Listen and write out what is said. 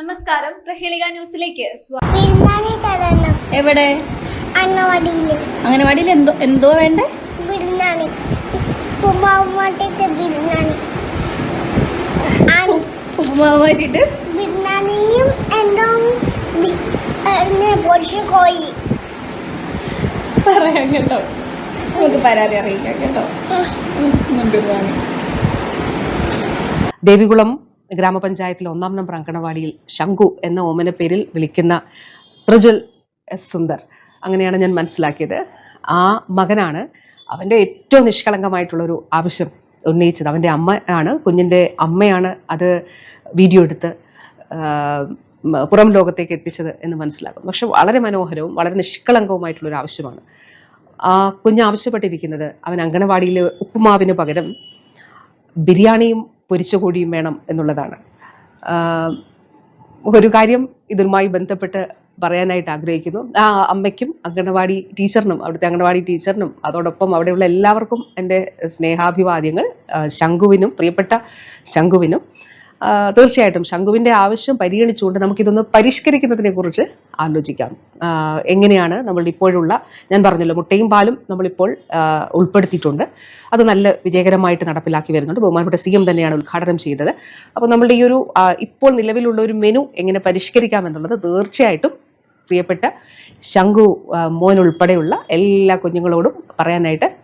നമസ്കാരം. പ്രഹേളിക ന്യൂസിലേക്ക് സ്വാഗതം എവിടെ? അംഗനവാടിയിൽ എന്തോ എന്തോ വേണ്ടേ? ബിരുന്നാണി എന്തോ പൊടിച്ചു കോഴി പറയാം കേട്ടോ. നമുക്ക് പരാതി അറിയിക്കാം കേട്ടോ. ഉം, ബിരിയാണി. ദേവികുളം ഗ്രാമപഞ്ചായത്തിലെ ഒന്നാം നമ്പർ അങ്കണവാടിയിൽ ശംഖു എന്ന ഓമന പേരിൽ വിളിക്കുന്ന പ്രജ്വൽ എസ് സുന്ദർ. അങ്ങനെയാണ് ഞാൻ മനസ്സിലാക്കിയത്. ആ മകനാണ് അവന്റെ ഏറ്റവും നിഷ്കളങ്കമായിട്ടുള്ളൊരു ആവശ്യം ഉന്നയിച്ചത്. അവന്റെ അമ്മ ആണ് കുഞ്ഞിന്റെ അമ്മയാണ് അത് വീഡിയോ എടുത്ത് പുറം ലോകത്തേക്ക് എത്തിച്ചത് എന്ന് മനസ്സിലാക്കുന്നു. പക്ഷെ വളരെ മനോഹരവും വളരെ നിഷ്കളങ്കവുമായിട്ടുള്ളൊരു ആവശ്യമാണ്. ആ കുഞ്ഞ് ആവശ്യപ്പെട്ടിരിക്കുന്നത് അവൻ അങ്കണവാടിയിൽ ഉപ്പുമാവിന് പകരം ബിരിയാണിയും പൊരിച്ച കോഴിയും വേണം എന്നുള്ളതാണ്. ഒരു കാര്യം ഇതുമായി ബന്ധപ്പെട്ട് പറയാനായിട്ട് ആഗ്രഹിക്കുന്നു. ആ അമ്മയ്ക്കും അംഗനവാടി ടീച്ചറിനും അവിടുത്തെ അംഗനവാടി ടീച്ചറിനും അതോടൊപ്പം അവിടെയുള്ള എല്ലാവർക്കും എന്റെ സ്നേഹാഭിവാദ്യങ്ങൾ ശംഖുവിനും പ്രിയപ്പെട്ട ശംഖുവിനും തീർച്ചയായിട്ടും ശംഖുവിന്റെ ആവശ്യം പരിഗണിച്ചുകൊണ്ട് നമുക്കിതൊന്ന് പരിഷ്കരിക്കുന്നതിനെ കുറിച്ച് ആലോചിക്കാം. എങ്ങനെയാണ് നമ്മൾ ഇപ്പോഴുള്ള ഞാൻ പറഞ്ഞല്ലോ മുട്ടയും പാലും നമ്മളിപ്പോൾ ഉൾപ്പെടുത്തിയിട്ടുണ്ട്. അത് നല്ല വിജയകരമായിട്ട് നടപ്പിലാക്കി വരുന്നുണ്ട്. ബഹുമാനപ്പെട്ട സി എം തന്നെയാണ് ഉദ്ഘാടനം ചെയ്തത്. അപ്പോൾ നമ്മളുടെ ഈ ഒരു ഇപ്പോൾ നിലവിലുള്ള ഒരു മെനു എങ്ങനെ പരിഷ്കരിക്കാം എന്നുള്ളത് തീർച്ചയായിട്ടും പ്രിയപ്പെട്ട ശംഖു മോൻ ഉൾപ്പെടെയുള്ള എല്ലാ കുഞ്ഞുങ്ങളോടും പറയാനായിട്ട്